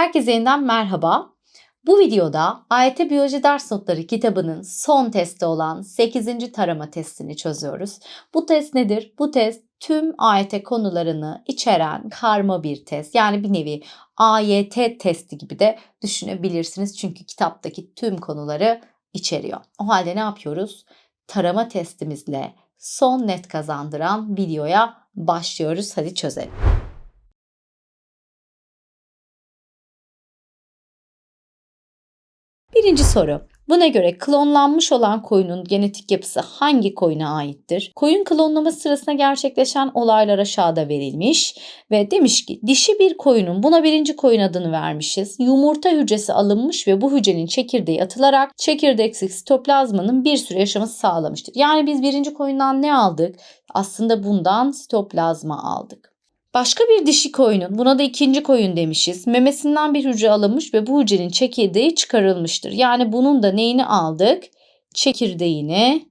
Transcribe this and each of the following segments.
Herkese yeniden merhaba. Bu videoda AYT Biyoloji Ders Notları kitabının son testi olan 8. tarama testini çözüyoruz. Bu test nedir? Bu test tüm AYT konularını içeren karma bir test. Yani bir nevi AYT testi gibi de düşünebilirsiniz. Çünkü kitaptaki tüm konuları içeriyor. O halde ne yapıyoruz? Tarama testimizle son net kazandıran videoya başlıyoruz. Hadi çözelim. Birinci soru. Buna göre klonlanmış olan koyunun genetik yapısı hangi koyuna aittir? Koyun klonlama sırasında gerçekleşen olaylar aşağıda verilmiş ve demiş ki dişi bir koyunun buna birinci koyun adını vermişiz. Yumurta hücresi alınmış ve bu hücrenin çekirdeği atılarak çekirdeksiz sitoplazmanın bir süre yaşaması sağlamıştır. Yani biz birinci koyundan ne aldık? Aslında bundan sitoplazma aldık. Başka bir dişi koyunun, buna da ikinci koyun demişiz, memesinden bir hücre alınmış ve bu hücrenin çekirdeği çıkarılmıştır. Yani bunun da neyini aldık? Çekirdeğini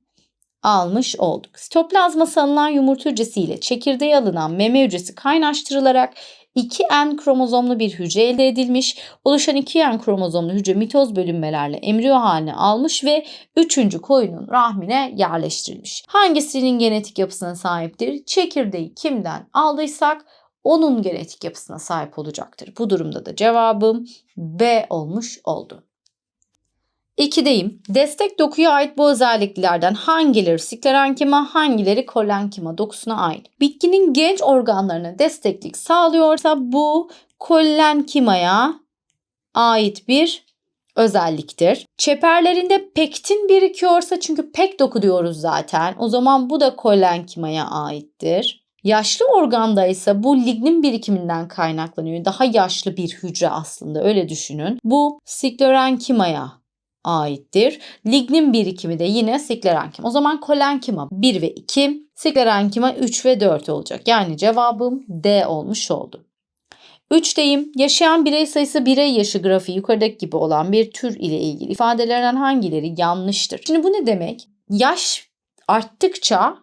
almış olduk. Sitoplazması alınan yumurta hücresi ile çekirdeği alınan meme hücresi kaynaştırılarak 2N kromozomlu bir hücre elde edilmiş. Oluşan 2N kromozomlu hücre mitoz bölünmelerle embriyo haline almış ve 3. koyunun rahmine yerleştirilmiş. Hangisinin genetik yapısına sahiptir? Çekirdeği kimden aldıysak onun genetik yapısına sahip olacaktır. Bu durumda da cevabım B olmuş oldu. 2'deyim. Destek dokuya ait bu özelliklerden hangileri sklerenkima, hangileri kolenkima dokusuna ait? Bitkinin genç organlarına desteklik sağlıyorsa bu kolenkimaya ait bir özelliktir. Çeperlerinde pektin birikiyorsa çünkü pek doku diyoruz zaten. O zaman bu da kolenkimaya aittir. Yaşlı organda ise bu lignin birikiminden kaynaklanıyor. Daha yaşlı bir hücre aslında öyle düşünün. Bu sklerenkimaya aittir. Lignin birikimi de yine sklerenkim. O zaman kolenkima 1 ve 2, sklerenkima 3 ve 4 olacak. Yani cevabım D olmuş oldu. 3'teyim. Yaşayan birey sayısı birey yaşı grafiği yukarıdaki gibi olan bir tür ile ilgili ifadelerden hangileri yanlıştır? Şimdi bu ne demek? Yaş arttıkça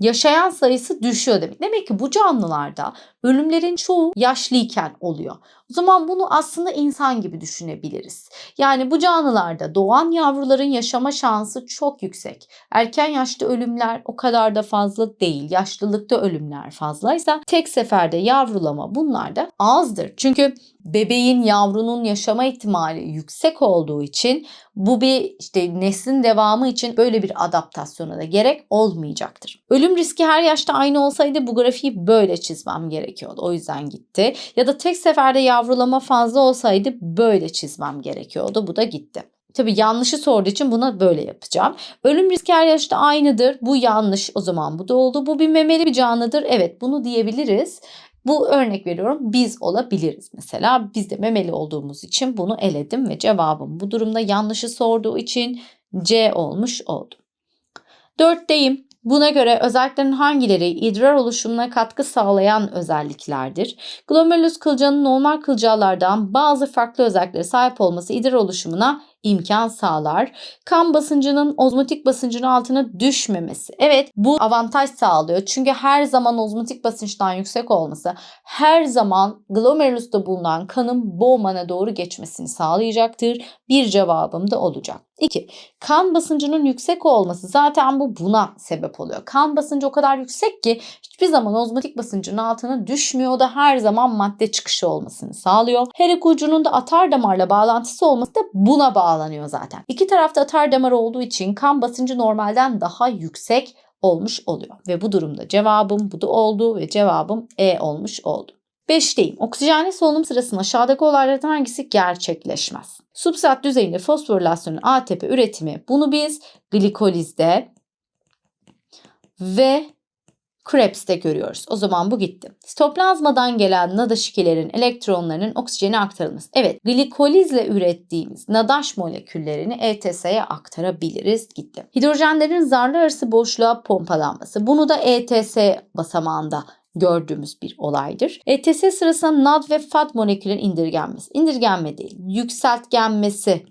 yaşayan sayısı düşüyor demek. Demek ki bu canlılarda ölümlerin çoğu yaşlıyken oluyor. O zaman bunu aslında insan gibi düşünebiliriz. Yani bu canlılarda doğan yavruların yaşama şansı çok yüksek. Erken yaşta ölümler o kadar da fazla değil. Yaşlılıkta ölümler fazlaysa tek seferde yavrulama bunlar da azdır. Çünkü bebeğin yavrunun yaşama ihtimali yüksek olduğu için bu bir işte neslin devamı için böyle bir adaptasyona da gerek olmayacaktır. Ölüm riski her yaşta aynı olsaydı bu grafiği böyle çizmem gerekiyordu. O yüzden gitti. Ya da tek seferde yavrulama fazla olsaydı böyle çizmem gerekiyordu. Bu da gitti. Tabi yanlışı sorduğu için buna böyle yapacağım. Ölüm riski her yaşta aynıdır. Bu yanlış. O zaman bu da oldu. Bu bir memeli bir canlıdır. Evet bunu diyebiliriz. Bu örnek veriyorum biz olabiliriz mesela. Biz de memeli olduğumuz için bunu eledim ve cevabım bu durumda yanlışı sorduğu için C olmuş oldu. Dörtteyim. Buna göre özelliklerin hangileri idrar oluşumuna katkı sağlayan özelliklerdir? Glomerulus kılcağının normal kılcallardan bazı farklı özelliklere sahip olması idrar oluşumuna imkan sağlar. Kan basıncının ozmotik basıncın altına düşmemesi. Evet bu avantaj sağlıyor. Çünkü her zaman ozmotik basınçtan yüksek olması her zaman glomerulusta bulunan kanın boğmana doğru geçmesini sağlayacaktır. Bir cevabım da olacak. 2. Kan basıncının yüksek olması zaten bu buna sebep oluyor. Kan basıncı o kadar yüksek ki hiçbir zaman ozmotik basıncın altına düşmüyor. Da her zaman madde çıkışı olmasını sağlıyor. Her iki ucunun da atar damarla bağlantısı olması da buna bağlanıyor zaten. İki tarafta atar damar olduğu için kan basıncı normalden daha yüksek olmuş oluyor. Ve bu durumda cevabım bu da oldu ve cevabım E olmuş oldu. 5'teyim. Oksijenli solunum sırasında aşağıdaki olaylardan hangisi gerçekleşmez? Substrat düzeyinde fosforilasyonun ATP üretimi bunu biz glikolizde ve Krebs'te görüyoruz. O zaman bu gitti. Sitoplazmadan gelen nadaşikelerin elektronlarının oksijene aktarılması. Evet, glikolizle ürettiğimiz nadaş moleküllerini ETS'ye aktarabiliriz. Gitti. Hidrojenlerin zarlar arası boşluğa pompalanması. Bunu da ETS basamağında gördüğümüz bir olaydır. ETS sırasında NAD ve FAD molekülün indirgenmesi. İndirgenme değil, yükseltgenmesi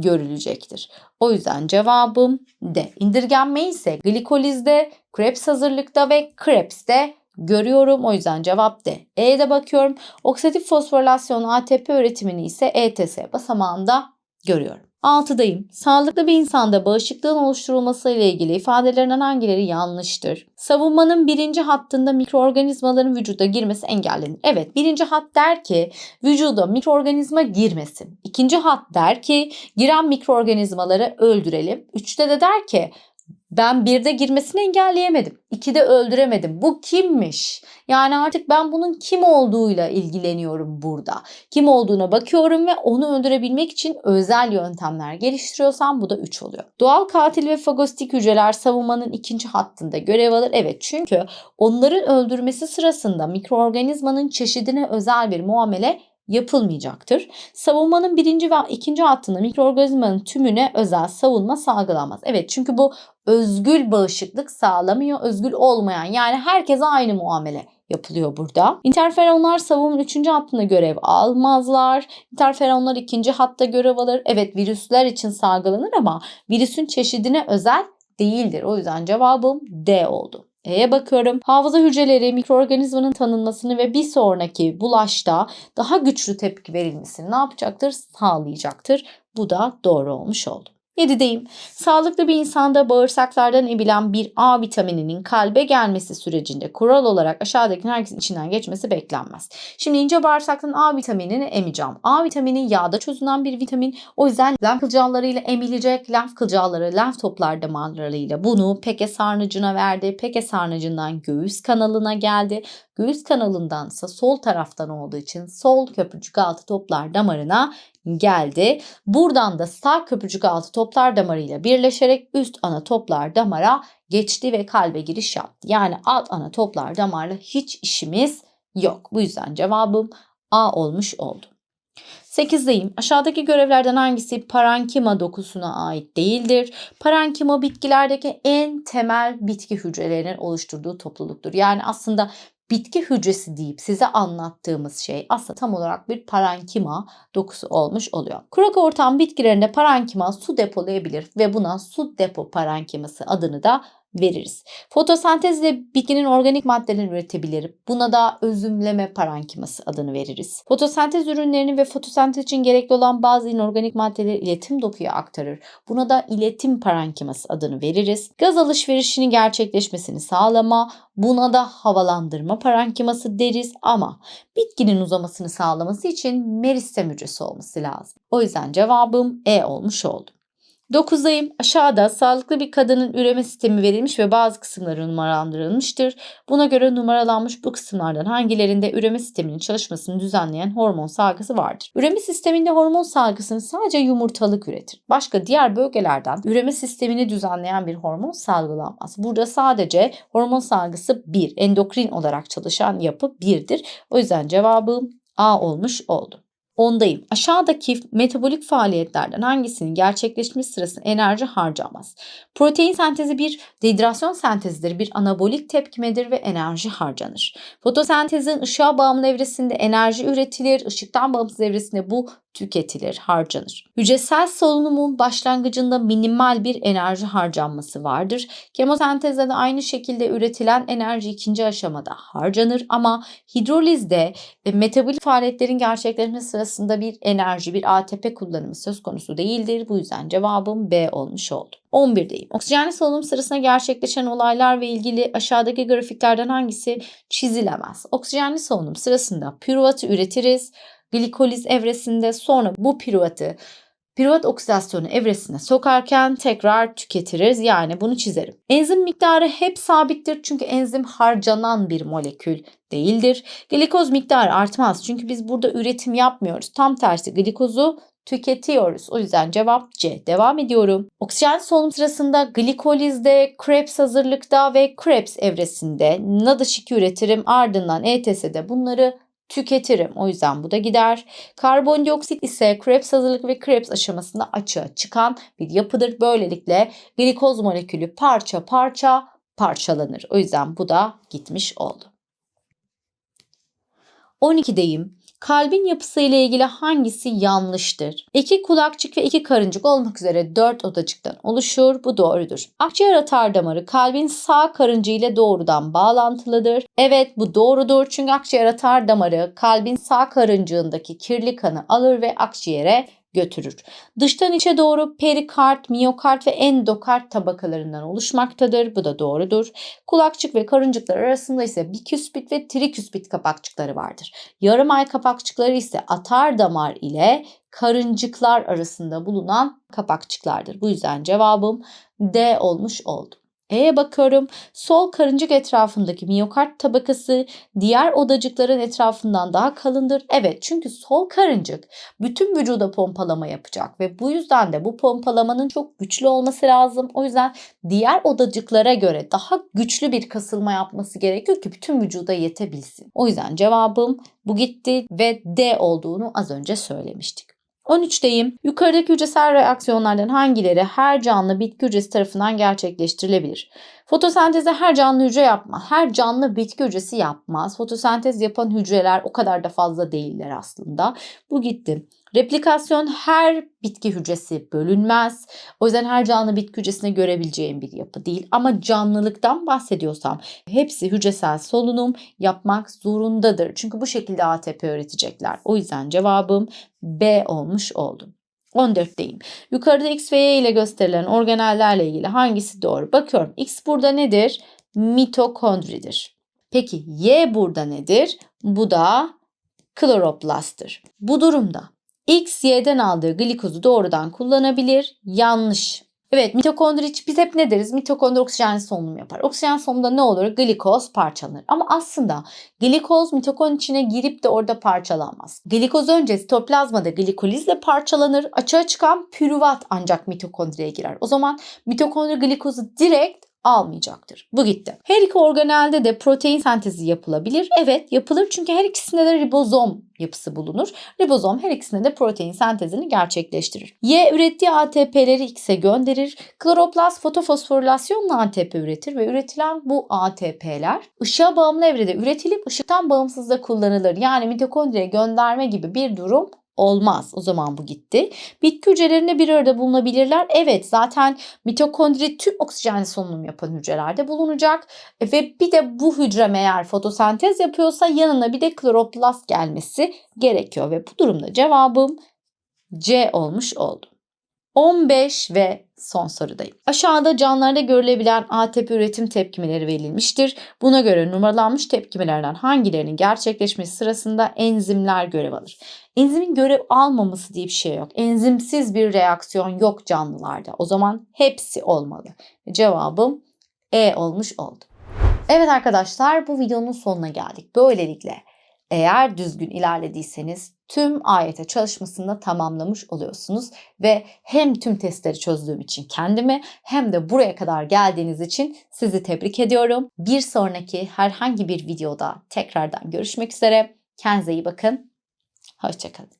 görülecektir. O yüzden cevabım D. İndirgenme ise glikolizde, Krebs hazırlıkta ve Krebs'te Görüyorum. O yüzden cevap D. E'de bakıyorum. Oksidatif fosforilasyon ATP üretimini ise ETS basamağında görüyorum. 6'dayım. Sağlıklı bir insanda bağışıklığın oluşturulması ile ilgili ifadelerinden hangileri yanlıştır? Savunmanın birinci hattında mikroorganizmaların vücuda girmesi engellenir. Evet birinci hat der ki vücuda mikroorganizma girmesin. İkinci hat der ki giren mikroorganizmaları öldürelim. Üçte de der ki ben birde girmesini engelleyemedim. İkide öldüremedim. Bu kimmiş? Yani artık ben bunun kim olduğuyla ilgileniyorum burada. Kim olduğuna bakıyorum ve onu öldürebilmek için özel yöntemler geliştiriyorsam bu da 3 oluyor. Doğal katil ve fagositik hücreler savunmanın ikinci hattında görev alır. Evet çünkü onların öldürmesi sırasında mikroorganizmanın çeşidine özel bir muamele yapılmayacaktır. Savunmanın birinci ve ikinci hattında mikroorganizmanın tümüne özel savunma sağlanmaz. Evet çünkü bu özgül bağışıklık sağlamıyor. Özgül olmayan yani herkese aynı muamele yapılıyor burada. İnterferonlar savunmanın 3. hattında görev almazlar. İnterferonlar 2. hatta görev alır. Evet virüsler için salgılanır ama virüsün çeşidine özel değildir. O yüzden cevabım D oldu. E'ye bakıyorum. Hafıza hücreleri mikroorganizmanın tanınmasını ve bir sonraki bulaşta daha güçlü tepki verilmesini ne yapacaktır? Sağlayacaktır. Bu da doğru olmuş oldu. 7'deyim. Sağlıklı bir insanda bağırsaklardan emilen bir A vitamininin kalbe gelmesi sürecinde kural olarak aşağıdaki herkesin içinden geçmesi beklenmez. Şimdi ince bağırsaktan A vitaminini emeceğim. A vitamini yağda çözünen bir vitamin. O yüzden lenf kılcallarıyla emilecek. Lenf kılcalları lenf toplar damarlarıyla bunu peke sarnıcına verdi. Peke sarnıcından göğüs kanalına geldi. Göğüs kanalındansa sol taraftan olduğu için sol köprücük altı toplar damarına geldi. Buradan da sağ köprücük altı toplar damarıyla birleşerek üst ana toplar damara geçti ve kalbe giriş yaptı. Yani alt ana toplar damarla hiç işimiz yok. Bu yüzden cevabım A olmuş oldu. 8'deyim. Aşağıdaki görevlerden hangisi parankima dokusuna ait değildir? Parankima bitkilerdeki en temel bitki hücrelerinin oluşturduğu topluluktur. Yani aslında bitki hücresi deyip size anlattığımız şey aslında tam olarak bir parankima dokusu olmuş oluyor. Kurak ortam bitkilerinde parankima su depolayabilir ve buna su depo parankiması adını da veririz. Fotosentezle bitkinin organik maddelerini üretebilir. Buna da özümleme parankiması adını veririz. Fotosentez ürünlerini ve fotosentez için gerekli olan bazı inorganik maddeleri iletim dokuya aktarır. Buna da iletim parankiması adını veririz. Gaz alışverişinin gerçekleşmesini sağlama, buna da havalandırma parankiması deriz ama bitkinin uzamasını sağlaması için meristem hücresi olması lazım. O yüzden cevabım E olmuş oldu. 9'dayım. Aşağıda sağlıklı bir kadının üreme sistemi verilmiş ve bazı kısımları numaralandırılmıştır. Buna göre numaralanmış bu kısımlardan hangilerinde üreme sisteminin çalışmasını düzenleyen hormon salgısı vardır? Üreme sisteminde hormon salgısını sadece yumurtalık üretir. Başka diğer bölgelerden üreme sistemini düzenleyen bir hormon salgılanmaz. Burada sadece hormon salgısı 1, endokrin olarak çalışan yapı 1'dir. O yüzden cevabım A olmuş oldu. Ondayım. Aşağıdaki metabolik faaliyetlerden hangisinin gerçekleşmesi sırasında enerji harcamaz? Protein sentezi bir dehidrasyon sentezidir, bir anabolik tepkimedir ve enerji harcanır. Fotosentezin ışığa bağımlı evresinde enerji üretilir, ışıktan bağımsız evresinde bu tüketilir, harcanır. Hücresel solunumun başlangıcında minimal bir enerji harcanması vardır. Kemosentezde de aynı şekilde üretilen enerji ikinci aşamada harcanır ama hidrolizde e, metabolik faaliyetlerin gerçekleşmesi sırasında bir enerji, bir ATP kullanımı söz konusu değildir. Bu yüzden cevabım B olmuş oldu. 11'deyim. Oksijenli solunum sırasında gerçekleşen olaylar ve ilgili aşağıdaki grafiklerden hangisi çizilemez? Oksijenli solunum sırasında pürüvatı üretiriz glikoliz evresinde sonra bu piruvatı piruvat oksidasyonu evresine sokarken tekrar tüketiriz. Yani bunu çizerim. Enzim miktarı hep sabittir çünkü enzim harcanan bir molekül değildir. Glikoz miktarı artmaz çünkü biz burada üretim yapmıyoruz. Tam tersi glikozu tüketiyoruz. O yüzden cevap C. Devam ediyorum. Oksijen solunum sırasında glikolizde, Krebs hazırlıkta ve Krebs evresinde NADH2 üretirim ardından ETS'de bunları tüketirim. O yüzden bu da gider. Karbondioksit ise Krebs hazırlık ve Krebs aşamasında açığa çıkan bir yapıdır. Böylelikle glikoz molekülü parça parça parçalanır. O yüzden bu da gitmiş oldu. 12'deyim. Kalbin yapısı ile ilgili hangisi yanlıştır? İki kulakçık ve iki karıncık olmak üzere dört odacıktan oluşur. Bu doğrudur. Akciğer atar damarı kalbin sağ karıncığı ile doğrudan bağlantılıdır. Evet bu doğrudur. Çünkü akciğer atar damarı kalbin sağ karıncığındaki kirli kanı alır ve akciğere götürür. Dıştan içe doğru perikard, miyokard ve endokard tabakalarından oluşmaktadır. Bu da doğrudur. Kulakçık ve karıncıklar arasında ise biküspit ve triküspit kapakçıkları vardır. Yarım ay kapakçıkları ise atar damar ile karıncıklar arasında bulunan kapakçıklardır. Bu yüzden cevabım D olmuş oldu. E'ye bakıyorum. Sol karıncık etrafındaki miyokard tabakası diğer odacıkların etrafından daha kalındır. Evet çünkü sol karıncık bütün vücuda pompalama yapacak ve bu yüzden de bu pompalamanın çok güçlü olması lazım. O yüzden diğer odacıklara göre daha güçlü bir kasılma yapması gerekiyor ki bütün vücuda yetebilsin. O yüzden cevabım bu gitti ve D olduğunu az önce söylemiştik. 13'teyim. Yukarıdaki hücresel reaksiyonlardan hangileri her canlı bitki hücresi tarafından gerçekleştirilebilir? Fotosentezi her canlı hücre yapmaz. Her canlı bitki hücresi yapmaz. Fotosentez yapan hücreler o kadar da fazla değiller aslında. Bu gitti. Replikasyon her bitki hücresi bölünmez. O yüzden her canlı bitki hücresine görebileceğim bir yapı değil. Ama canlılıktan bahsediyorsam hepsi hücresel solunum yapmak zorundadır. Çünkü bu şekilde ATP üretecekler. O yüzden cevabım B olmuş oldu. 14'teyim. Yukarıda X ve Y ile gösterilen organellerle ilgili hangisi doğru? Bakıyorum. X burada nedir? Mitokondridir. Peki Y burada nedir? Bu da kloroplasttır. Bu durumda X, Y'den aldığı glikozu doğrudan kullanabilir. Yanlış. Evet mitokondri biz hep ne deriz? Mitokondri oksijen solunum yapar. Oksijen solunumda ne olur? Glikoz parçalanır. Ama aslında glikoz mitokondri içine girip de orada parçalanmaz. Glikoz önce sitoplazmada glikolizle parçalanır. Açığa çıkan pürüvat ancak mitokondriye girer. O zaman mitokondri glikozu direkt almayacaktır. Bu gitti. Her iki organelde de protein sentezi yapılabilir. Evet yapılır çünkü her ikisinde de ribozom yapısı bulunur. Ribozom her ikisinde de protein sentezini gerçekleştirir. Y ürettiği ATP'leri X'e gönderir. Kloroplast fotofosforilasyonla ATP üretir ve üretilen bu ATP'ler ışığa bağımlı evrede üretilip ışıktan bağımsız da kullanılır. Yani mitokondriye gönderme gibi bir durum olmaz. O zaman bu gitti. Bitki hücrelerinde bir arada bulunabilirler. Evet zaten mitokondri tüm oksijenli solunum yapan hücrelerde bulunacak. Ve bir de bu hücrem eğer fotosentez yapıyorsa yanına bir de kloroplast gelmesi gerekiyor. Ve bu durumda cevabım C olmuş oldu. 15 ve son sorudayım. Aşağıda canlılarda görülebilen ATP üretim tepkimeleri verilmiştir. Buna göre numaralanmış tepkimelerden hangilerinin gerçekleşmesi sırasında enzimler görev alır? Enzimin görev almaması diye bir şey yok. Enzimsiz bir reaksiyon yok canlılarda. O zaman hepsi olmalı. Cevabım E olmuş oldu. Evet arkadaşlar bu videonun sonuna geldik. Böylelikle eğer düzgün ilerlediyseniz tüm AYT çalışmasını tamamlamış oluyorsunuz ve hem tüm testleri çözdüğüm için kendimi hem de buraya kadar geldiğiniz için sizi tebrik ediyorum. Bir sonraki herhangi bir videoda tekrardan görüşmek üzere. Kendinize iyi bakın. Hoşçakalın.